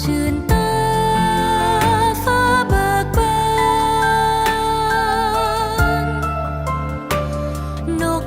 ชื่นตาฟ้าเบิกบานนก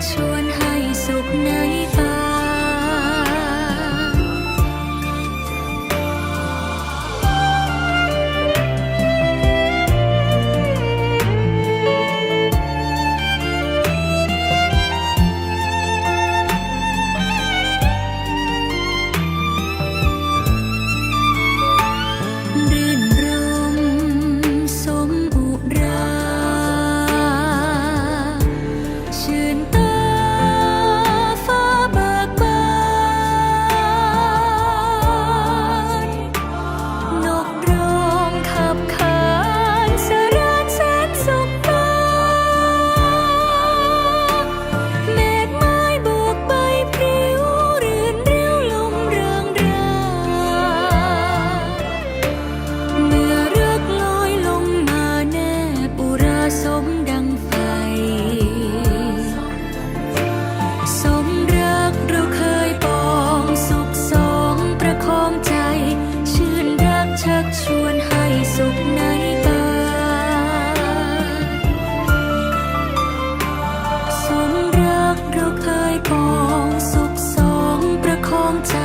to องสุขสองประคองใจ